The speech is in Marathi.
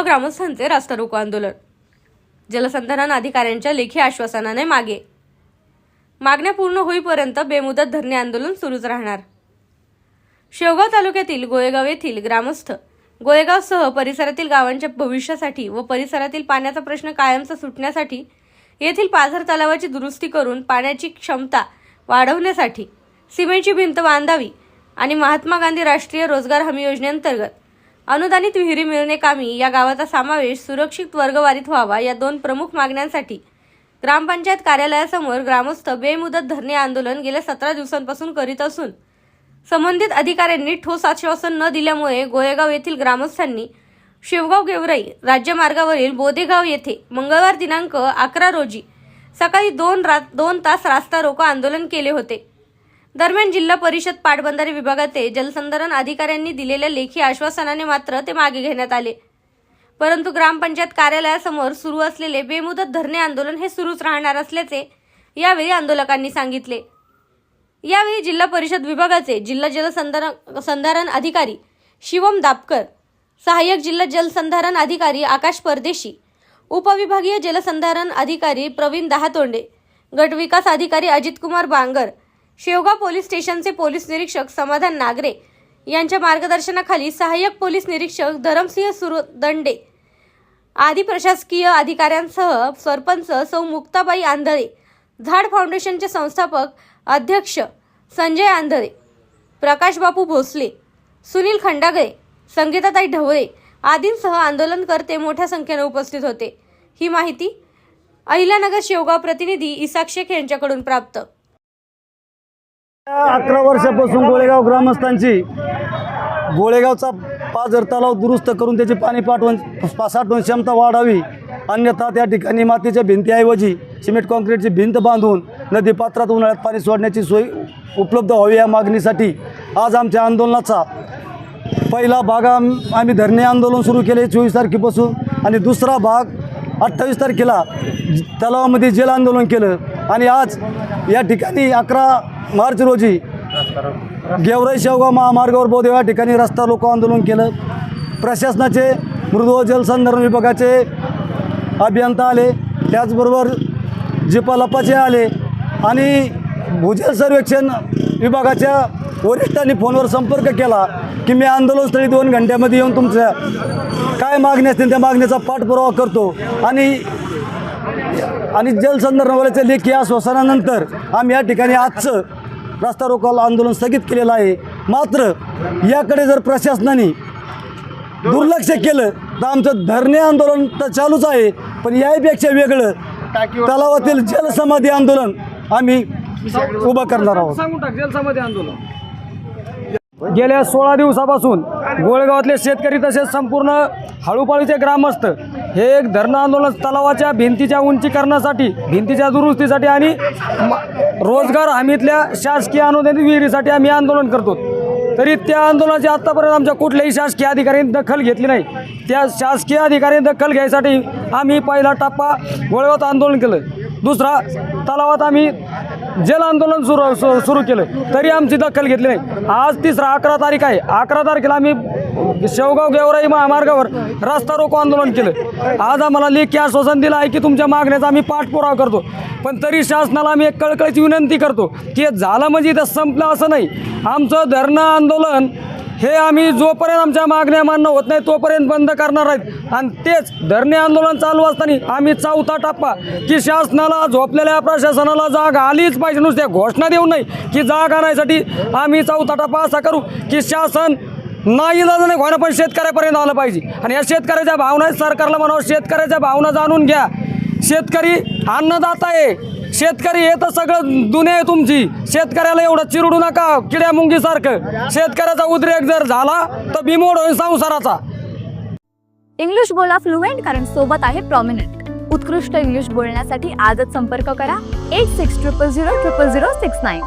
जळगाव ग्रामस्थांचे रास्ता रोको आंदोलन. जलसंधारण अधिकाऱ्यांच्या लेखी आश्वासनाने मागे. मागण्या पूर्ण होईपर्यंत बेमुदत धरणे आंदोलन सुरूच राहणार. शेवगाव तालुक्यातील गोयगाव येथील ग्रामस्थ गोयगावसह परिसरातील गावांच्या भविष्यासाठी व परिसरातील पाण्याचा प्रश्न कायमचा सुटण्यासाठी येथील पाझर तलावाची दुरुस्ती करून पाण्याची क्षमता वाढवण्यासाठी सिमेंटची भिंत बांधावी आणि महात्मा गांधी राष्ट्रीय रोजगार हमी योजनेअंतर्गत अनुदानित विहिरी मिळणे कामी या गावाचा समावेश सुरक्षित वर्गवारीत व्हावा या दोन प्रमुख मागण्यांसाठी ग्रामपंचायत कार्यालयासमोर ग्रामस्थ बेमुदत धरणे आंदोलन गेल्या सतरा दिवसांपासून करीत असून संबंधित अधिकाऱ्यांनी ठोस आश्वासन न दिल्यामुळे गोळेगाव येथील ग्रामस्थांनी शिवगाव गेवराई राज्यमार्गावरील बोदेगाव येथे मंगळवार दिनांक अकरा रोजी सकाळी दोन रा दोन तास रास्ता रोको आंदोलन केले होते. दरम्यान जिल्हा परिषद पाटबंधारे विभागाचे जलसंधारण अधिकाऱ्यांनी दिलेल्या लेखी आश्वासनाने मात्र ते मागे घेण्यात आले. परंतु ग्रामपंचायत कार्यालयासमोर सुरू असलेले बेमुदत धरणे आंदोलन हे सुरूच राहणार असल्याचे यावेळी आंदोलकांनी सांगितले. यावेळी जिल्हा परिषद विभागाचे जिल्हा जलसंधारण संधारण अधिकारी शिवम दापकर सहाय्यक जिल्हा जलसंधारण अधिकारी आकाश परदेशी उपविभागीय जलसंधारण अधिकारी प्रवीण दहातोंडे गटविकास अधिकारी अजितकुमार बांगर शेवगाव पोलीस स्टेशनचे पोलीस निरीक्षक समाधान नागरे यांच्या मार्गदर्शनाखाली सहाय्यक पोलीस निरीक्षक धरमसिंह सुरदंडे आदी प्रशासकीय अधिकाऱ्यांसह सरपंच सौ मुक्ताबाई आंधळे झाड फाउंडेशनचे संस्थापक अध्यक्ष संजय आंधळे प्रकाशबापू भोसले सुनील खंडागळे संगीताताई ढवळे आदींसह आंदोलनकर्ते मोठ्या संख्येने उपस्थित होते. ही माहिती अहिल्यानगर शेवगाव प्रतिनिधी इसाक शेख यांच्याकडून प्राप्त. अकरा वर्षापासून गोळेगाव ग्रामस्थांची गोळेगावचा पाझर तलाव दुरुस्त करून त्याची पाणी पाठवून साठवण क्षमता वाढावी. अन्यथा त्या ठिकाणी मातीच्या भिंतीऐवजी सिमेंट कॉन्क्रीटची भिंत बांधून नदी पात्रात उन्हाळ्यात पाणी सोडण्याची सोय उपलब्ध व्हावी या मागणीसाठी आज आमच्या आंदोलनाचा पहिला भाग आम आम्ही धरणे आंदोलन सुरू केले चोवीस तारखेपासून. आणि दुसरा भाग अठ्ठावीस तारखेला तलावामध्ये जेल आंदोलन केलं. आणि आज या ठिकाणी अकरा मार्च रोजी गेवराई शेवगाव महामार्गावर बोधे या ठिकाणी रस्ता रोको आंदोलन केलं. प्रशासनाचे मृदू व जलसंधारण विभागाचे अभियंता आले. त्याचबरोबर जिपालपाचे आले आणि भूजल सर्वेक्षण विभागाच्या वरिष्ठांनी फोनवर संपर्क केला की मी आंदोलनस्थळी दोन घंट्यामध्ये येऊन तुमच्या काय मागणी असतील त्या मागणीचा पाठपुरावा करतो. आणि आणि जलसंधारणवाल्याच्या लेखी आश्वासनानंतर आम्ही या ठिकाणी आजचं रस्ता रोको आंदोलन स्थगित केलेलं आहे. मात्र याकडे जर प्रशासनाने दुर्लक्ष केलं तर आमचं धरणे आंदोलन तर चालूच आहे. पण याहीपेक्षा वेगळं तलावातील जलसमाधी आंदोलन आम्ही उभं करणार आहोत. जलसमाधी आंदोलन. गेल्या सोळा दिवसापासून गोळेगावातले शेतकरी तसेच संपूर्ण हळूपाळूचे ग्रामस्थ हे एक धरणं आंदोलन तलावाच्या भिंतीच्या उंचीकरणासाठी भिंतीच्या दुरुस्तीसाठी आणि म- रोजगार हमीतल्या शासकीय अनुदानित विहिरीसाठी आम्ही आंदोलन करतो. तरी त्या आंदोलनाची आत्तापर्यंत आमच्या कुठल्याही शासकीय अधिकाऱ्यांनी दखल घेतली नाही. त्या शासकीय अधिकाऱ्यांनी दखल घ्यायसाठी आम्ही पहिला टप्पा वळवत आंदोलन केलं. दुसरा तलावात आम्ही जल आंदोलन सुरू सु- सुरू केलं. तरी आमची दखल घेतली नाही. आज तिसरा अकरा तारीख आहे. अकरा तारखेला आम्ही शेवगाव गेवराई महामार्गावर रस्ता रोको आंदोलन केलं. आज आम्हाला लेखी आश्वासन दिलं आहे की तुमच्या मागण्याचा आम्ही पाठपुरावा करतो. पण तरी शासनाला आम्ही एक कळकळीची विनंती करतो की हे झालं म्हणजे इथं संपलं असं नाही. आमचं धरणं आंदोलन हे आम्ही जोपर्यंत आमच्या मागण्या मान्य होत नाही तोपर्यंत बंद करणार आहेत. आणि तेच धरणे आंदोलन चालू असताना आम्ही चौथा टप्पा की शासनाला झोपलेल्या प्रशासनाला जाग आलीच पाहिजे. नुसत्या घोषणा देऊ नाही की जाग आणायसाठी आम्ही चौथा टप्पा असा करू की शासन नाही नाही व्हायला पण शेतकऱ्यापर्यंत आलं पाहिजे. आणि या शेतकऱ्याच्या भावना आहेत सरकारला म्हणावं शेतकऱ्याच्या भावना जाणून घ्या. शेतकरी अन्नदाता आहे. शेतकरी हे तर सगळं दुनिया आहे तुमची. शेतकऱ्याला एवढं चिरडू नका किड्या मुंगीसारखं. शेतकऱ्याचा उद्रेक जर झाला तर बिमोड होईल संसाराचा. इंग्लिश बोला फ्लुएंट कारण सोबत आहे प्रॉमिनंट उत्कृष्ट इंग्लिश बोलण्यासाठी आजच संपर्क करा. Eight six triple zero triple zero six nine